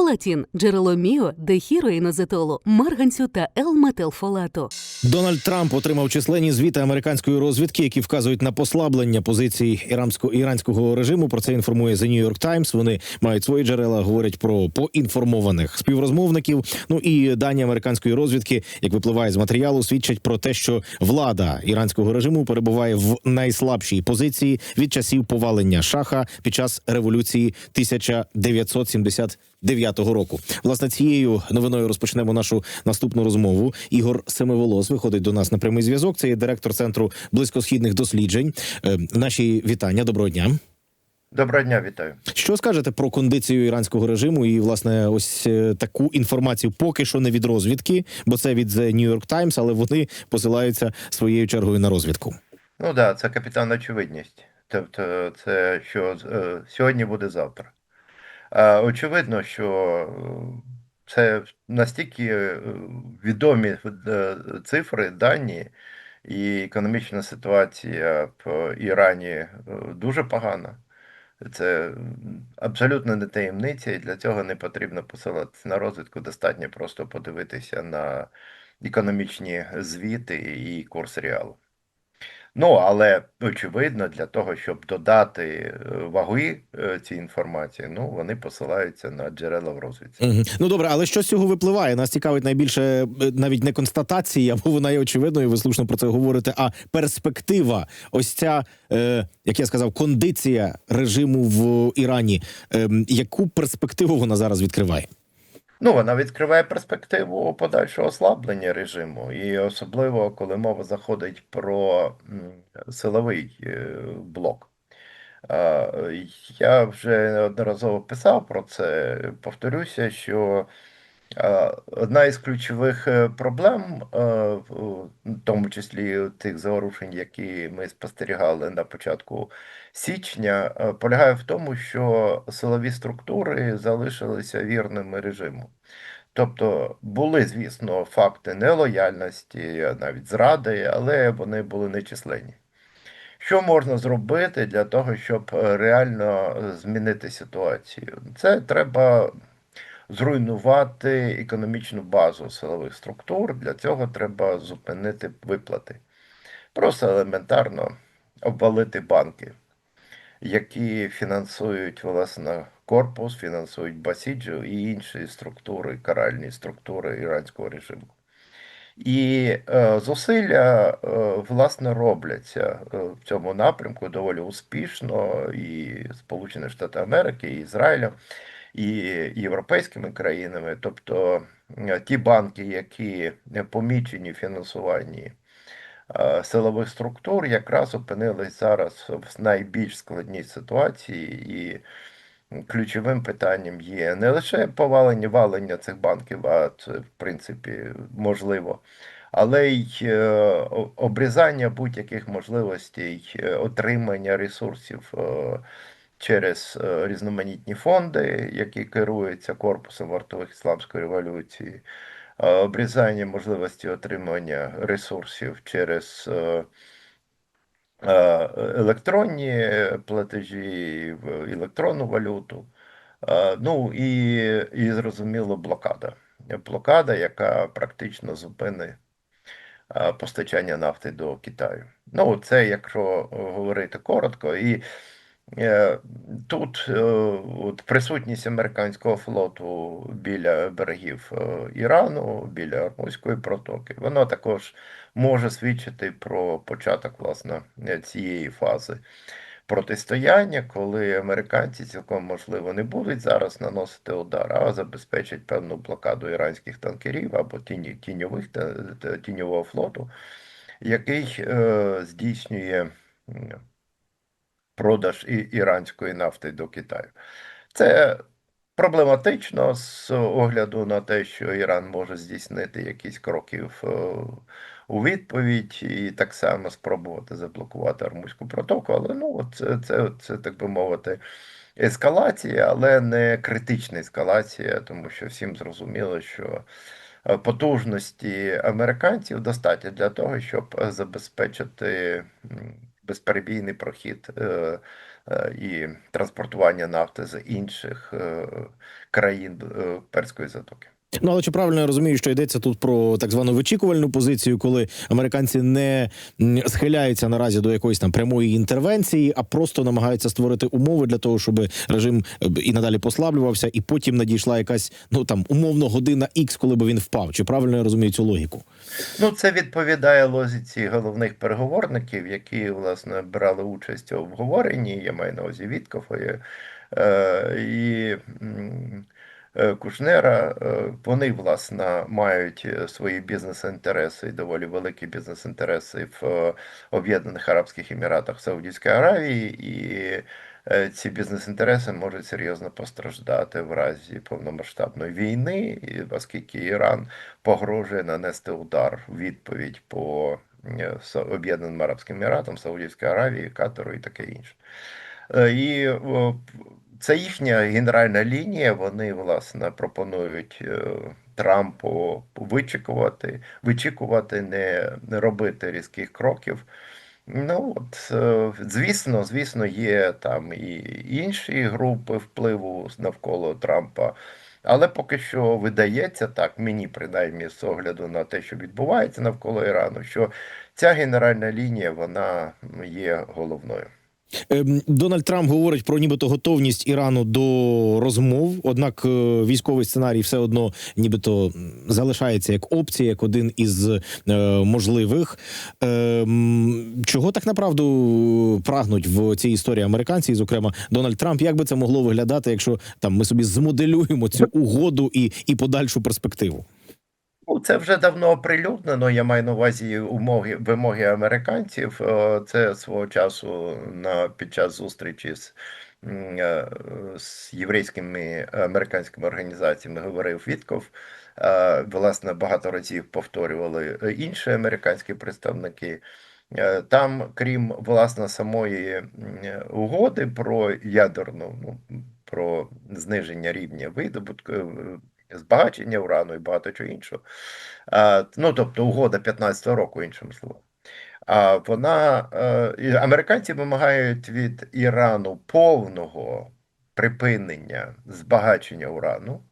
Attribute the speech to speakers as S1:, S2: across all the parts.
S1: Фолатін, джерело міо, дехіроїнозетолу, марганцю та Л-метилфолату.
S2: Дональд Трамп отримав численні звіти американської розвідки, які вказують на послаблення позицій іранського іранського режиму. Про це інформує The New York Times. Вони мають свої джерела, говорять про поінформованих співрозмовників. Ну і дані американської розвідки, як випливає з матеріалу, свідчать про те, що влада іранського режиму перебуває в найслабшій позиції від часів повалення шаха під час революції 1979 року. Власне, цією новиною розпочнемо нашу наступну розмову. Ігор Семиволос виходить до нас на прямий зв'язок. Це є директор центру близькосхідних досліджень. Е, Наші вітання. Доброго дня.
S3: Доброго дня, вітаю.
S2: Що скажете про кондицію іранського режиму і власне ось е, таку інформацію поки що не від розвідки, бо це від The New York Times, але вони посилаються своєю чергою на розвідку.
S3: Ну так, да, це капітан очевидність. Тобто, це що е, сьогодні буде завтра. А, очевидно, що е, це настільки е, відомі е, цифри, дані, і економічна ситуація в Ірані е, дуже погана. Це абсолютно не таємниця, і для цього не потрібно посилатися на розвідку. Достатньо просто подивитися на економічні звіти і курс реалу. Ну, але очевидно, для того, щоб додати е, ваги е, цій інформації, ну вони посилаються на джерела в розвідці.
S2: Мгм. Ну добре, але що з цього випливає? Нас цікавить найбільше е, навіть не констатація, бо вона є очевидною. Ви слушно про це говорите. А перспектива, ось ця, е, як я сказав, кондиція режиму в Ірані. Е, яку перспективу вона зараз відкриває?
S3: Ну, вона відкриває перспективу подальшого ослаблення режиму, і особливо коли мова заходить про силовий е, блок. Я вже неодноразово писав про це. Повторюся, що одна із ключових е, проблем, е, в тому числі тих заворушень, які ми спостерігали на початку січня, е, полягає в тому, що силові структури залишилися вірними режиму. Тобто були, звісно, факти нелояльності, навіть зради, але вони були нечисленні. Що можна зробити для того, щоб реально змінити ситуацію? Це треба зруйнувати економічну базу силових структур. Для цього треба зупинити виплати. Просто елементарно обвалити банки, які фінансують власне корпус, фінансують Басіджу і інші структури, каральні структури іранського режиму. І е, зусилля, е, власне, робляться е, в цьому напрямку доволі успішно і Сполучені Штати Америки, і Ізраїлем, і європейськими країнами. Тобто ті банки, які помічені в фінансуванні силових структур, якраз опинились зараз в найбільш складній ситуації. і Ключовим питанням є не лише повалення валення цих банків, а це в принципі можливо, але й е, обрізання будь-яких можливостей е, отримання ресурсів е, через е, різноманітні фонди, які керуються корпусом вартових ісламської революції, е, обрізання можливості отримання ресурсів через е, електронні платежі електронну валюту. Ну і, і зрозуміло, блокада. Блокада, яка практично зупинить постачання нафти до Китаю. Ну, це якщо говорити коротко, і тут е, от присутність американського флоту біля берегів е, Ірану, біля Ормузької протоки, воно також може свідчити про початок власне цієї фази протистояння, коли американці цілком можливо не будуть зараз наносити удар, а забезпечать певну блокаду іранських танкерів або тіні, тіньових тіньового флоту, який е, здійснює продаж іранської нафти до Китаю. Це проблематично з огляду на те, що Іран може здійснити якісь кроки е, у відповідь і так само спробувати заблокувати Армузьку протоку. Але ну, це, це, це, так би мовити, ескалація, але не критична ескалація, тому що всім зрозуміло, що е, потужності американців достатньо для того, щоб е, забезпечити безперебійний прохід е, е, і транспортування нафти з інших е, країн Перської затоки.
S2: Ну але чи правильно я розумію, що йдеться тут про так звану вичікувальну позицію, коли американці не схиляються наразі до якоїсь там прямої інтервенції, а просто намагаються створити умови для того, щоб режим е, і надалі послаблювався, і потім надійшла якась ну там умовно година Ікс, коли би він впав. Чи правильно я розумію цю логіку?
S3: Ну, це відповідає лозіці головних переговорників, які власне брали участь у обговоренні. Я маю на увазі Віткофа е, і Кушнера. Е, Вони власне мають е, свої бізнес-інтереси і доволі великі бізнес-інтереси в е, Об'єднаних Арабських Еміратах Саудівської Аравії, і е, ці бізнес-інтереси можуть серйозно постраждати в разі повномасштабної війни, оскільки Іран погрожує нанести удар у відповідь по е, Об'єднаним Арабським Еміратам, Саудівській Аравії, Катару і таке інше. Е, І це їхня генеральна лінія. Вони власне пропонують е, Трампу вичікувати, вичікувати, не, робити різких кроків. Ну от, е, звісно, звісно, є там і інші групи впливу навколо Трампа. Але поки що видається так, мені принаймні з огляду на те, що відбувається навколо Ірану, що ця генеральна лінія вона є головною.
S2: Ем, Дональд Трамп говорить про нібито готовність Ірану до розмов. Однак е, військовий сценарій все одно нібито залишається як опція, як один із е, можливих. Ем, Чого так направду прагнуть в цій історії американці, і, зокрема Дональд Трамп? Як би це могло виглядати, якщо там ми собі змоделюємо цю угоду і, і подальшу перспективу?
S3: Ну, це вже давно оприлюднено. Я маю на увазі умоги, вимоги американців. Е, Це свого часу на під час зустрічі з, е, з єврейськими американськими організаціями говорив Вітков. Е, Власне, багато разів повторювали інші американські представники. Там, крім власне самої угоди про ядерну, ну про зниження рівня видобутку, збагачення урану і багато чого іншого. А, Ну, тобто угода 15-го року, іншим словом. А вона е, американці вимагають від Ірану повного припинення збагачення урану,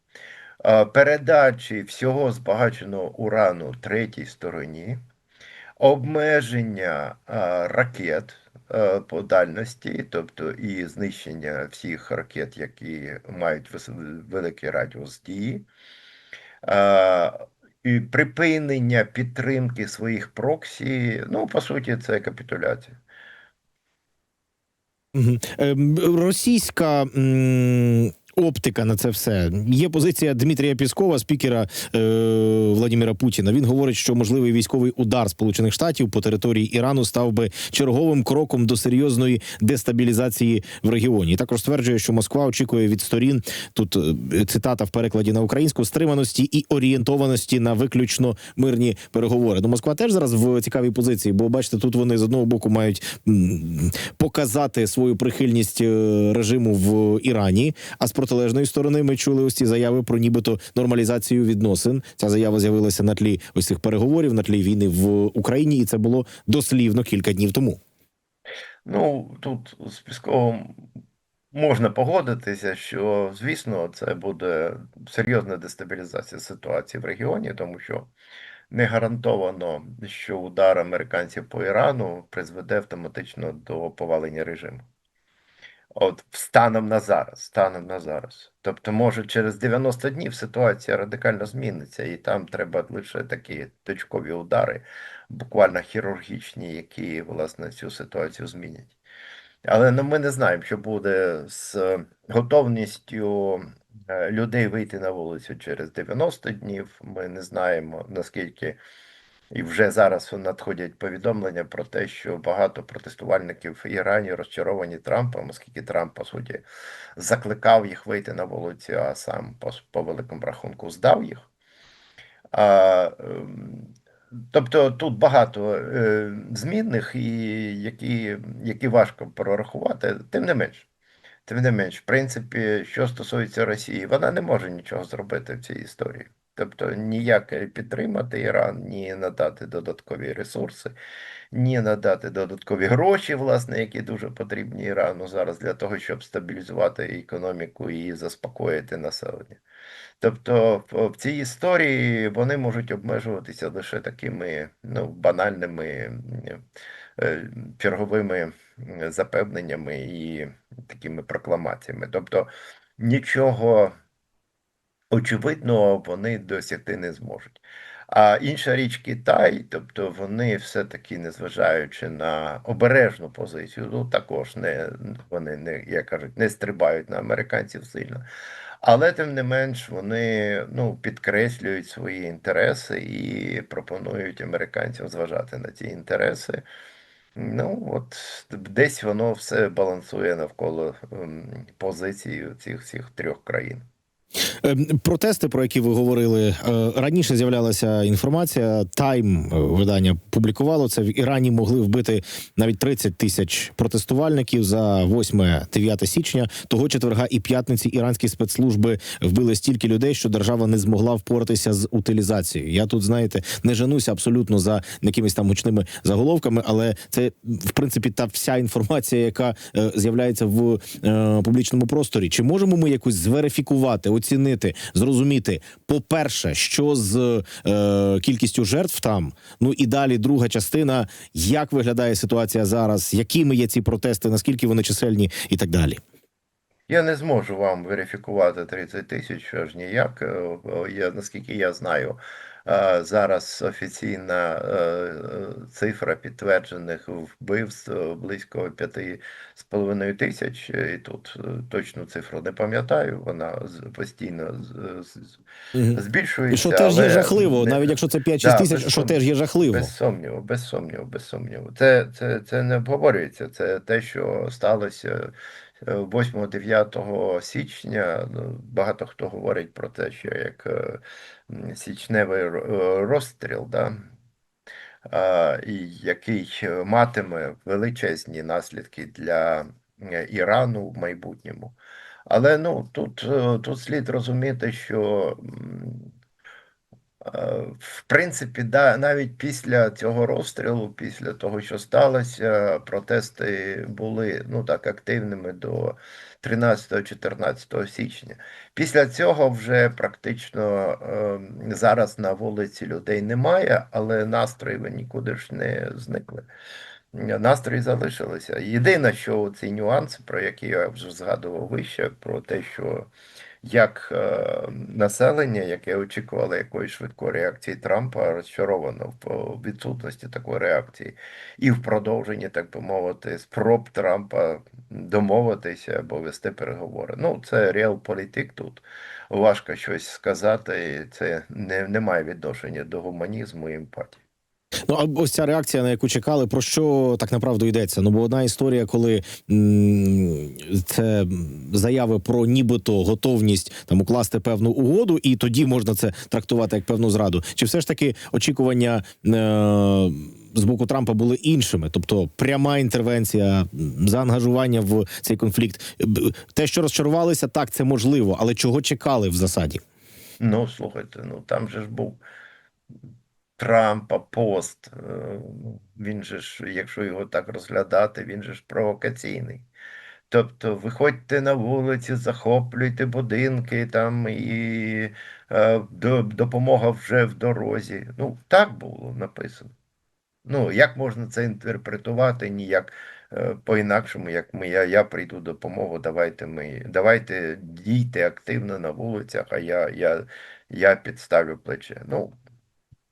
S3: е, передачі всього збагаченого урану третій стороні, обмеження е, ракет по дальності, тобто і знищення всіх ракет, які мають великий радіус дії. Е, і припинення підтримки своїх проксі, ну, по суті, це капітуляція.
S2: Ем, Російська оптика на це все. Є позиція Дмитрія Піскова, спікера е, Владимира Путіна. Він говорить, що можливий військовий удар Сполучених Штатів по території Ірану став би черговим кроком до серйозної дестабілізації в регіоні. Також стверджує, що Москва очікує від сторін тут е, цитата в перекладі на українську стриманості і орієнтованості на виключно мирні переговори. Ну, Москва теж зараз в цікавій позиції, бо бачите, тут вони з одного боку мають показати свою прихильність е, режиму в Ірані. А з протилежної сторони ми чули ось ці заяви про нібито нормалізацію відносин. Ця заява з'явилася на тлі ось цих переговорів, на тлі війни в Україні, і це було дослівно кілька днів тому.
S3: Ну, тут з Пісковим можна погодитися, що, звісно, це буде серйозна дестабілізація ситуації в регіоні, тому що не гарантовано, що удар американців по Ірану призведе автоматично до повалення режиму. От станом на зараз, станом на зараз. Тобто, може, через 90 днів ситуація радикально зміниться, і там треба лише такі точкові удари, буквально хірургічні, які власне цю ситуацію змінять. Але ну, ми не знаємо, що буде з готовністю е, людей вийти на вулицю через 90 днів. Ми не знаємо наскільки. І вже зараз надходять повідомлення про те, що багато протестувальників в Ірані розчаровані Трампом, оскільки Трамп, по суті, закликав їх вийти на вулицю, а сам по, по великому рахунку здав їх. А, ем, тобто тут багато е, змінних, і які, які важко прорахувати, тим не менш. Тим не менш, в принципі, що стосується Росії, вона не може нічого зробити в цій історії. Тобто ніяк підтримати Іран, ні надати додаткові ресурси, ні надати додаткові гроші, власне, які дуже потрібні Ірану зараз для того, щоб стабілізувати економіку і заспокоїти населення. Тобто в, в цій історії вони можуть обмежуватися лише такими ну, банальними е, черговими запевненнями і такими прокламаціями. Тобто нічого очевидного вони досягти не зможуть. А інша річ Китай, тобто вони все-таки, незважаючи на обережну позицію, ну також не вони не як кажуть, не стрибають на американців сильно. Але тим не менш вони ну, підкреслюють свої інтереси і пропонують американцям зважати на ці інтереси. Ну, от десь воно все балансує навколо ем, позиції цих всіх трьох країн.
S2: Ем, Протести, про які ви говорили е, раніше, з'являлася інформація. Тайм е, видання публікувало це. В Ірані могли вбити навіть 30 тисяч протестувальників за 8-9 січня. Того четверга і п'ятниці іранські спецслужби вбили стільки людей, що держава не змогла впоратися з утилізацією. Я тут знаєте не женуся абсолютно за якимись там гучними заголовками, але це в принципі та вся інформація, яка е, з'являється в публічному просторі. Чи можемо ми якось зверифікувати, оцінити, зрозуміти, по-перше, що з е, кількістю жертв там? Ну і далі друга частина, як виглядає ситуація зараз, якими є ці протести, наскільки вони чисельні, і так далі.
S3: Я не зможу вам верифікувати 30 тисяч аж ніяк. Е, е, Я, наскільки я знаю, зараз офіційна е, е, цифра підтверджених вбивств е, близько 5,5 тисяч. І тут точну цифру не пам'ятаю, вона постійно збільшується.
S2: Що теж є
S3: але
S2: жахливо, навіть якщо це 5-6
S3: Да,
S2: тисяч, що теж є жахливо.
S3: Без сумніву, без сумніву, без сумніву. Це, це, це не обговорюється. Це те, що сталося 8-9 січня. Ну, Багато хто говорить про те, що як е, січневий е, розстріл, да? який е, матиме величезні наслідки для е, Ірану в майбутньому. Але ну, тут, е, тут слід розуміти, що Е, В принципі, да, навіть після цього розстрілу, після того, що сталося, протести були ну так активними до 13-14 січня. Після цього вже практично е, зараз на вулиці людей немає, але настрої нікуди ж не зникли. Настрої залишилися. Єдине, що ці нюанси, про які я вже згадував вище, про те, що як е, населення, яке очікувало якоїсь швидкої реакції Трампа, розчаровано в відсутності такої реакції, і в продовженні, так би мовити, спроб Трампа домовитися або вести переговори. Ну, це реалполітик тут. Важко щось сказати, і це не, не має відношення до гуманізму і емпатії.
S2: Ну а ось ця реакція, на яку чекали, про що так направду йдеться? Ну бо одна історія, коли це заяви про нібито готовність там укласти певну угоду, і тоді можна це трактувати як певну зраду. Чи все ж таки очікування е, з боку Трампа були іншими? Тобто пряма інтервенція, заангажування в цей конфлікт, те, що розчарувалися, так це можливо, але чого чекали в засаді?
S3: Ну, слухайте, ну там же ж був Трампа пост. е, ну, Він же ж, якщо його так розглядати, він же ж провокаційний. Тобто, виходьте на вулиці, захоплюйте будинки там і е, допомога вже в дорозі. Ну, так було написано. Ну, як можна це інтерпретувати ніяк е, по-інакшому, як ми, я, я прийду допомогу, давайте ми, давайте дійте активно на вулицях, а я, я, я підставлю плече. Ну,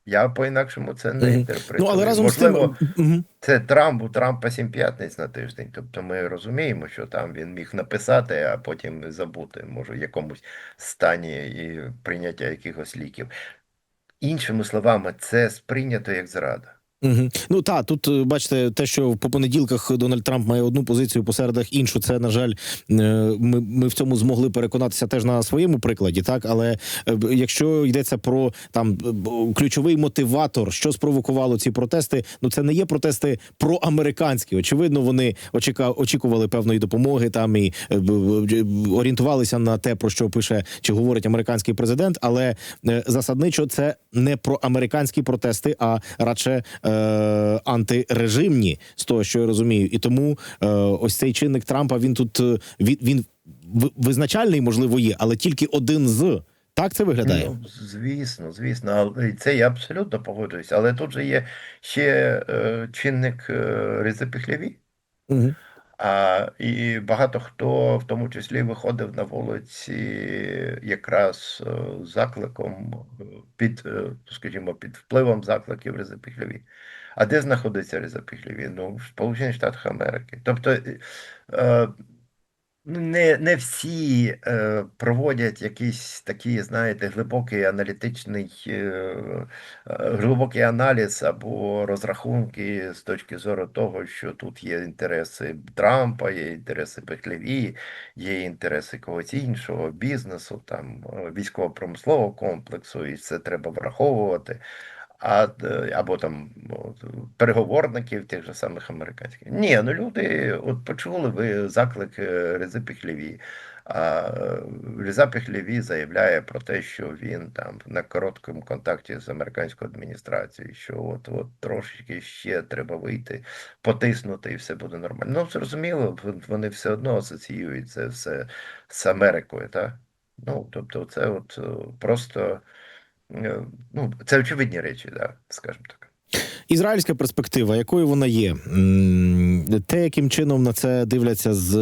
S3: я по-інакшому це не
S2: Мгм.
S3: інтерпретую.
S2: Ну але разом
S3: Можливо,
S2: з тим,
S3: це Трамп, у Трампа сім п'ятниць на тиждень. Тобто ми розуміємо, що там він міг написати, а потім забути, може, в якомусь стані і прийняття якихось ліків. Іншими словами, це сприйнято як зрада.
S2: Угу. Ну та тут е, бачите, те, що по понеділках Дональд Трамп має одну позицію, по середах іншу. Це на жаль, е, ми, ми в цьому змогли переконатися теж на своєму прикладі. Так, але е, якщо йдеться про там ключовий мотиватор, що спровокувало ці протести, ну це не є протести проамериканські. Очевидно, вони очіка- очікували певної допомоги там і орієнтувалися на те, про що пише чи говорить американський президент. Але засадничо це не про американські протести, а радше е, антирежимні, з того, що я розумію. І тому е, ось цей чинник Трампа він тут е, він, він визначальний, можливо, є, але тільки один з так це виглядає.
S3: Ну, звісно, звісно, але це я абсолютно погоджуюся. Але тут же є ще е, чинник е, Піхлєві.
S2: Угу.
S3: А, і багато хто, в тому числі, виходив на вулиці якраз е, закликом е, під, е, скажімо, під впливом закликів Різа Піхлєві. А де знаходиться Різа Піхлєві? Ну, в Сполучених Штатах Америки. Тобто ну, не, не всі е, проводять якийсь такий, знаєте, глибокий аналітичний, е, е, глибокий аналіз або розрахунки з точки зору того, що тут є інтереси Трампа, є інтереси Петлеві, є інтереси когось іншого, бізнесу, там, е, військово-промислового комплексу, і це треба враховувати. А, е, або там переговорників тих же самих американських. Ні, ну люди от почули ви заклик е, Рези Піхлєві. А е, Різа Піхлєві заявляє про те, що він там на короткому контакті з американською адміністрацією, що от, от трошечки ще треба вийти, потиснути, і все буде нормально. Ну, зрозуміло, вони все одно асоціюють це все з Америкою, так? Ну, тобто, це от е, просто. Е, Ну, це очевидні речі, да, скажімо так.
S2: Ізраїльська перспектива, якою вона є? Те, яким чином на це дивляться з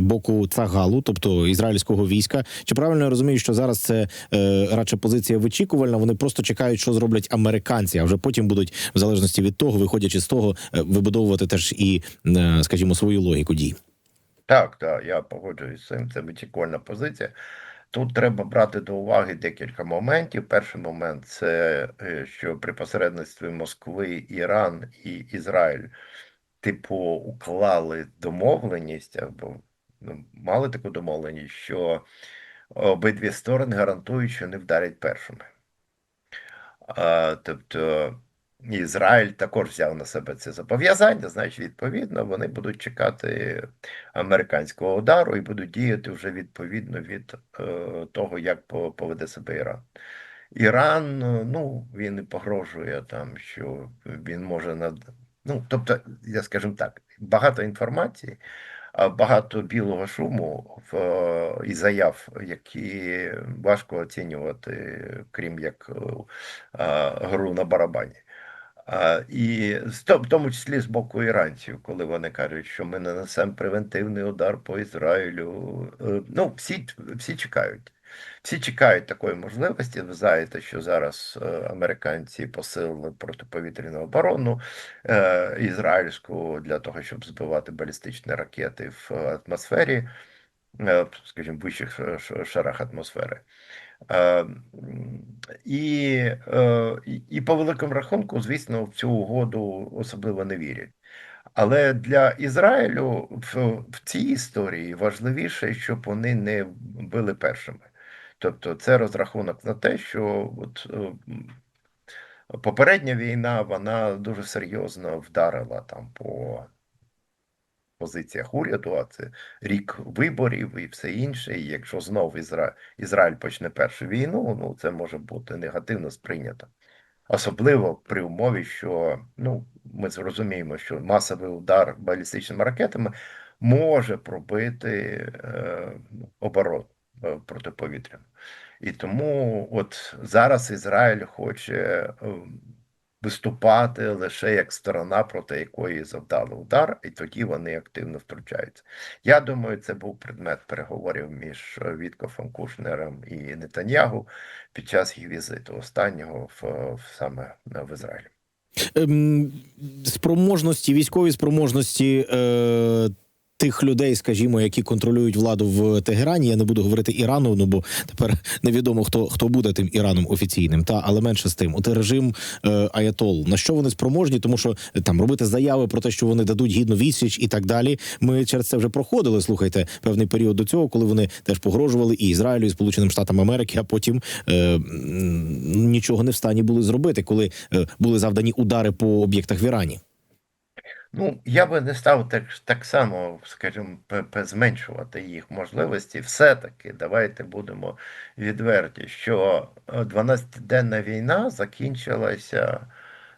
S2: боку Цагалу, тобто ізраїльського війська. Чи правильно я розумію, що зараз це е, радше позиція вичікувальна? Вони просто чекають, що зроблять американці, а вже потім будуть, в залежності від того, виходячи з того, е, вибудовувати теж і, скажімо, свою логіку дій.
S3: Так, так, я погоджуюсь з цим. Це вичікувальна позиція. Тут треба брати до уваги декілька моментів. Перший момент це е, що при посередництві Москви, Іран і Ізраїль, типу, уклали домовленість або ну, мали таку домовленість, що обидві сторони гарантують, що не вдарять першими. А, тобто Ізраїль також взяв на себе це зобов'язання, значить, відповідно, вони будуть чекати американського удару і будуть діяти вже відповідно від е, того, як поведе себе Іран. Іран, е, ну, він і погрожує там, що він може над. Ну, тобто, я скажімо так, багато інформації, багато білого шуму в, і заяв, які важко оцінювати, крім як е, гру на барабані. І в тому числі з боку іранців, коли вони кажуть, що ми нанесемо превентивний удар по Ізраїлю. Е, Ну, всі, всі чекають. Всі чекають такої можливості. Ви знаєте, що зараз е, американці посилили протиповітряну оборону е, ізраїльську для того, щоб збивати балістичні ракети в атмосфері, е, скажімо, в вищих ш- шарах атмосфери. Е, е, і, і по великому рахунку, звісно, в цю угоду особливо не вірять. Але для Ізраїлю в, в цій історії важливіше, щоб вони не били першими. Тобто, це розрахунок на те, що от, е, попередня війна вона дуже серйозно вдарила там по позиціях уряду, а це рік виборів і все інше. І якщо знов Ізра... Ізраїль почне першу війну, ну це може бути негативно сприйнято. Особливо при умові, що ну, ми зрозуміємо, що масовий удар балістичними ракетами може пробити е, оборону е, протиповітряну. І тому от зараз Ізраїль хоче е, виступати лише як сторона, проти якої завдали удар, і тоді вони активно втручаються. Я думаю, це був предмет переговорів між Віткофом Кушнером і Нетаньягу під час їх візиту останнього в, в саме в Ізраїлі.
S2: Ем, спроможності, військові спроможності е, тих людей, скажімо, які контролюють владу в Тегерані. Я не буду говорити Ірану, ну бо тепер невідомо хто хто буде тим Іраном офіційним. Та але менше з тим, от режим е, Аятол на що вони спроможні, тому що е, там робити заяви про те, що вони дадуть гідну відсіч і так далі. Ми через це вже проходили. Слухайте, певний період до цього, коли вони теж погрожували і Ізраїлю, і Сполученим Штатам Америки, а потім е, нічого не в стані були зробити, коли е, були завдані удари по об'єктах в Ірані.
S3: Ну, я би не став так, так само, скажімо, зменшувати їх можливості. Все-таки давайте будемо відверті, що е, 12-денна війна закінчилася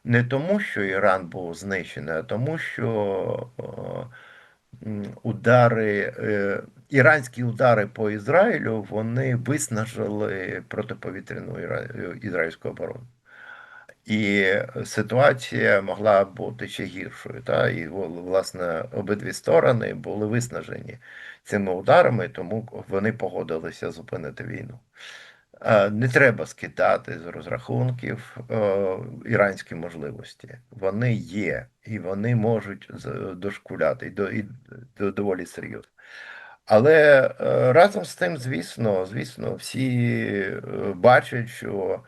S3: не тому, що Іран був знищений, а тому, що е, удари, е, іранські удари по Ізраїлю вони виснажили протиповітряну ізраїльську оборону. І ситуація могла бути ще гіршою. Та? І власне обидві сторони були виснажені цими ударами, тому вони погодилися зупинити війну. Е, Не треба скидати з розрахунків е, іранські можливості. Вони є, і вони можуть дошкуляти і до- і до- доволі серйозно. Але е, разом з тим, звісно, звісно, всі бачать, що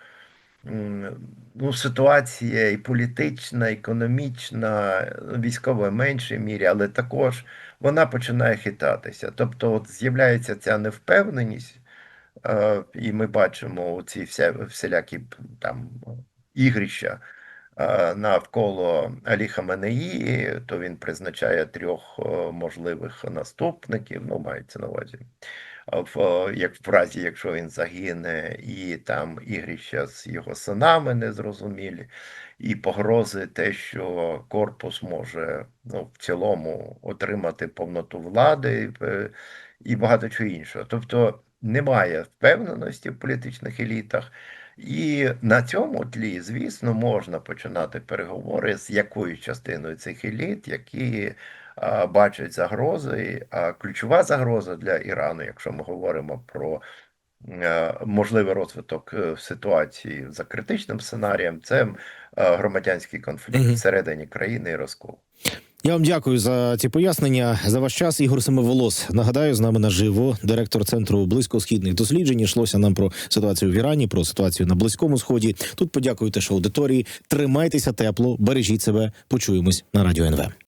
S3: ну, ситуація і політична, економічна, військова в меншій мірі, але також вона починає хитатися. Тобто, от з'являється ця невпевненість, е, і ми бачимо ці всілякі там ігрища е, навколо Алі Хаменеї, то він призначає трьох е, можливих наступників, ну, мається на увазі. В, як в разі, якщо він загине, і там ігрища з його синами незрозумілі, і погрози те, що корпус може ну, в цілому отримати повноту влади е, і багато чого іншого. Тобто немає впевненості в політичних елітах. І на цьому тлі, звісно, можна починати переговори з якоюсь частиною цих еліт, які бачать загрози. А ключова загроза для Ірану, якщо ми говоримо про е, можливий розвиток е, ситуації за критичним сценарієм, це е, громадянський конфлікт всередині країни і розкол.
S2: Я вам дякую за ці пояснення. За ваш час Ігор Семиволос. Нагадаю, з нами наживо, директор центру близькосхідних досліджень. Йшлося нам про ситуацію в Ірані, про ситуацію на близькому сході. Тут подякую теж аудиторії. Тримайтеся тепло, бережіть себе. Почуємось на радіо НВ.